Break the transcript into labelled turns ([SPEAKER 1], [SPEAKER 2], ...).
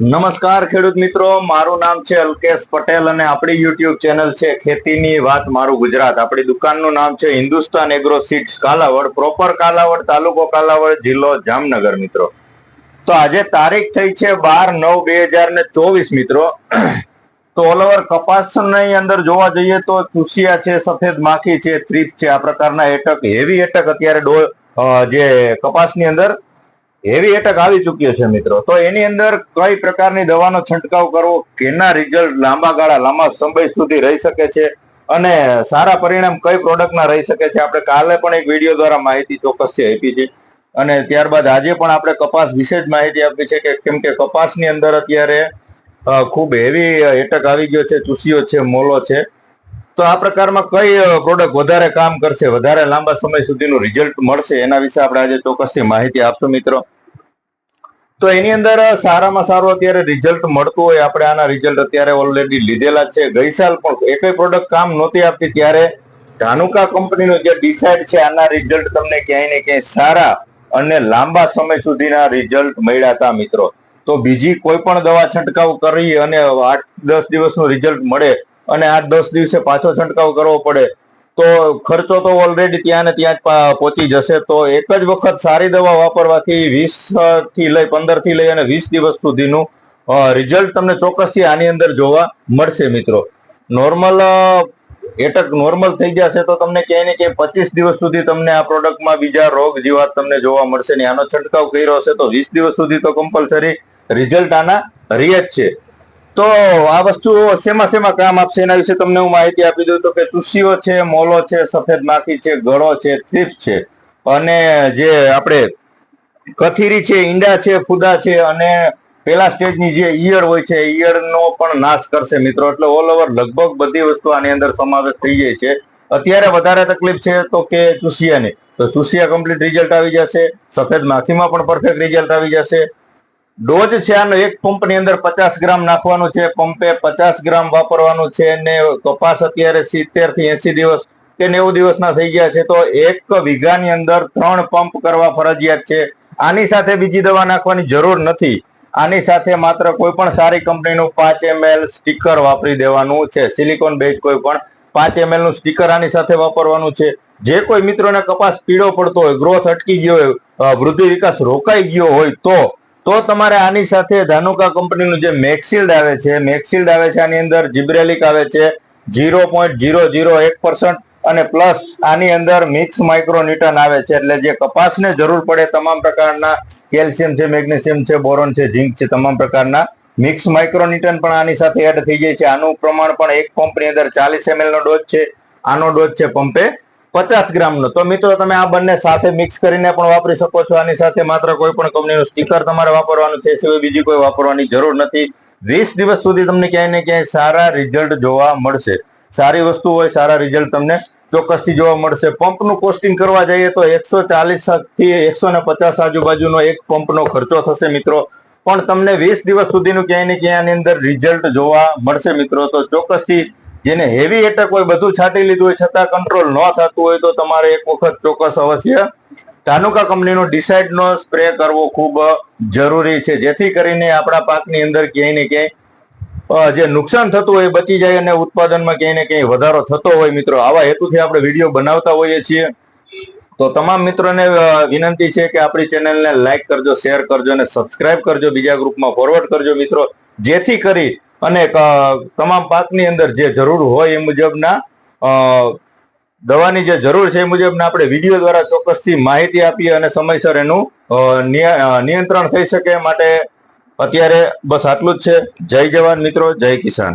[SPEAKER 1] નમસ્કાર ખેડૂત મિત્રો, મારું નામ છે અલ્કેશ પટેલ અને આપણી યુટ્યુબ ચેનલ છે ખેતીની વાત મારું ગુજરાત. આપણી દુકાનનું નામ છે Hindustan agro seeds Kalavad proper Kalavad, તાલુકો કાલાવડ, જિલ્લો જામનગર મિત્રો. તો આજે તારીખ થઈ છે બાર નવ બે હજાર ને ચોવીસ મિત્રો. તો ઓલ ઓવર કપાસની અંદર જોવા જઈએ તો ચૂસિયા છે, સફેદ માખી છે થ્રીપ છે, આ પ્રકારના એટક હેવી એટક અત્યારે ડો જે કપાસની અંદર હેવી એટક આવી ચૂક્યો છે મિત્રો. તો એની અંદર કઈ પ્રકારની દવાનો છંટકાવ કરવો, કેના રિઝલ્ટ લાંબા ગાળા, લાંબા સમય સુધી રહી શકે છે અને સારા પરિણામ કઈ પ્રોડક્ટના રહી શકે છે, આપણે કાલે પણ એક વીડિયો દ્વારા માહિતી ચોક્કસથી આપી છે. અને ત્યારબાદ આજે પણ આપણે કપાસ વિશે જ માહિતી આપી છે કે કેમ કે કપાસની અંદર અત્યારે ખૂબ હેવી એટક આવી ગયો છે ચૂસીઓ છે, મોલો છે. તો આ પ્રકારમાં કઈ પ્રોડક્ટ વધારે કામ કરશે? વધારે લાંબા સમય સુધીનું રિઝલ્ટ મળશે? એના વિશે આપણે આજે ચોક્કસથી માહિતી આપશું મિત્રો. તો એની અંદર સારામાં સારું અત્યારે રિઝલ્ટ મળતું હોય, આપણે આના રિઝલ્ટ અત્યારે ઓલરેડી લીધેલા છે. ગઈ સાલ પણ એકય પ્રોડક્ટ કામ નહોતી આપતી ત્યારે ધાનુકા કંપનીનું જે ડિસાઇડ છે, આના રિઝલ્ટ તમને ક્યાંય ને ક્યાંય સારા અને લાંબા સમય સુધીના રિઝલ્ટ મળ્યા હતા મિત્રો. તો બીજી કોઈ પણ દવા છંટકાવ કરી અને આઠ દસ દિવસનું રિઝલ્ટ મળે અને આઠ દસ દિવસે પાછો છંટકાવ કરવો પડે. તો ખર્ચો તો ઓલરેડી ત્યાં ને ત્યાં જ પહોંચી જશે. તો એક જ વખત સારી દવા વાપરવાથી વીસથી લઈ, પંદરથી લઈ અને વીસ દિવસ સુધીનું રિઝલ્ટ તમને ચોક્કસથી આની અંદર જોવા મળશે મિત્રો. નોર્મલ એટક નોર્મલ થઈ જશે તો તમને ક્યાંય ને ક્યાંય પચીસ દિવસ સુધી તમને આ પ્રોડક્ટમાં બીજા રોગ જીવાત તમને જોવા મળશે ને આનો છંટકાવ કર્યો હશે તો વીસ દિવસ સુધી તો કમ્પલસરી રિઝલ્ટ આના રહે જ છે. તો આ વસ્તુ શેમાં શેમાં કામ આપશે? એના વિશે તમને હું માહિતી આપી દઉં તો કે ચૂસીઓ છે, મોલો છે, સફેદ માખી છે, ગળો છે, થ્રીપ્સ છે. અને જે આપણે કથીરી છે, ઈંડા છે, ફુદા છે અને પેલા સ્ટેજની જે ઈયળ હોય છે ઈયળનો પણ નાશ કરશે મિત્રો. એટલે ઓલ ઓવર લગભગ બધી વસ્તુ આની અંદર સમાવેશ થઈ જાય છે. અત્યારે વધારે તકલીફ છે તો કે ચૂસિયાની. તો ચૂસિયા કમ્પ્લીટ રિઝલ્ટ આવી જશે. સફેદ માખીમાં પણ પરફેક્ટ રિઝલ્ટ આવી જશે. ડોઝ છે આનો એક પંપની અંદર પચાસ ગ્રામ નાખવાનું છે, પંપે પચાસ ગ્રામ વાપરવાનું છે ને કપાસ અત્યારે સિત્તેરથી એસી દિવસ કે નેવું દિવસના થઈ ગયા છે તો એક વીઘાની અંદર ત્રણ પંપ કરવા ફરજિયાત છે. આની સાથે બીજી દવા નાખવાની જરૂર નથી. આની સાથે માત્ર કોઈ પણ સારી કંપનીનું પાંચ એમએલ સ્ટીકર વાપરી દેવાનું છે. સિલિકોન બેઝ કોઈ પણ પાંચ એમએલનું સ્ટીકર આની સાથે વાપરવાનું છે. જે કોઈ મિત્રોને કપાસ પીળો પડતો હોય, ગ્રોથ અટકી ગયો હોય વૃદ્ધિ વિકાસ રોકાઈ ગયો હોય તો તો તમારે આની સાથે ધાનુકા કંપનીનું જે મેક્સિલ્ડ આવે છે મેક્સિલ્ડ આવે છે, આની અંદર જીબ્રેલિક આવે છે ઝીરો પોઈન્ટ ઝીરો ઝીરો એક પર્સન્ટ અને પ્લસ આની અંદર મિક્સ માઇક્રોન્યુટન આવે છે. એટલે જે કપાસને જરૂર પડે તમામ પ્રકારના કેલ્શિયમ છે, મેગ્નેશિયમ છે, બોરોન છે, ઝીંક છે, તમામ પ્રકારના મિક્સ માઇક્રોન્યુટન પણ આની સાથે એડ થઈ જાય છે. આનું પ્રમાણ પણ એક પંપની અંદર ચાલીસ એમએલનો ડોઝ છે. આનો ડોઝ છે પંપે પચાસ ગ્રામનો. તો મિત્રો, તમે આ બંને સાથે મિક્સ કરીને પણ વાપરી શકો છો. આની સાથે માત્ર કોઈ પણ કંપનીનું સ્ટીકર તમારે વાપરવાનું છે, સિવાય બીજી કોઈ વાપરવાની જરૂર નથી. વીસ દિવસ સુધી તમને ક્યાંય ને ક્યાંય સારા રિઝલ્ટ જોવા મળશે. સારી વસ્તુ હોય, સારા રિઝલ્ટ તમને ચોક્કસથી જોવા મળશે. પંપનું કોસ્ટિંગ કરવા જઈએ તો એકસો ચાલીસથી એકસો ને પચાસ આજુબાજુનો એક પંપનો ખર્ચો થશે, મિત્રો. પણ તમને વીસ દિવસ સુધીનું ક્યાંય ને ક્યાંય અંદર રિઝલ્ટ જોવા મળશે, મિત્રો. તો ચોક્કસથી જેને હેવી એટક હોય, બધું છાંટી લીધું હોય, છતાં કંટ્રોલ ન થતું હોય, તો તમારે એક વખત ચોક્કસ અવશ્ય ધાનુકા કંપનીનો ડિસાઇડનો સ્પ્રે કરવો ખૂબ જરૂરી છે. જેથી કરીને આપણા પાકની અંદર ક્યાંય ને ક્યાંય જે નુકસાન થતું હોય બચી જાય અને ઉત્પાદનમાં ક્યાંય ને ક્યાંય વધારો થતો હોય મિત્રો. આવા હેતુથી આપણે વીડિયો બનાવતા હોઈએ છીએ. તો તમામ મિત્રોને વિનંતી છે કે આપણી ચેનલને લાઈક કરજો, શેર કરજો અને સબસ્ક્રાઇબ કરજો. બીજા ગ્રુપમાં ફોરવર્ડ કરજો મિત્રો. જેથી કરી અને તમામ પાકની અંદર જે જરૂર હોય એ મુજબના દવાની જે જરૂર છે એ મુજબના આપણે વીડિયો દ્વારા ચોક્કસથી માહિતી આપીએ અને સમયસર એનું નિયંત્રણ થઈ શકે માટે અત્યારે બસ આટલું જ છે. જય જવાન મિત્રો, જય કિસાન.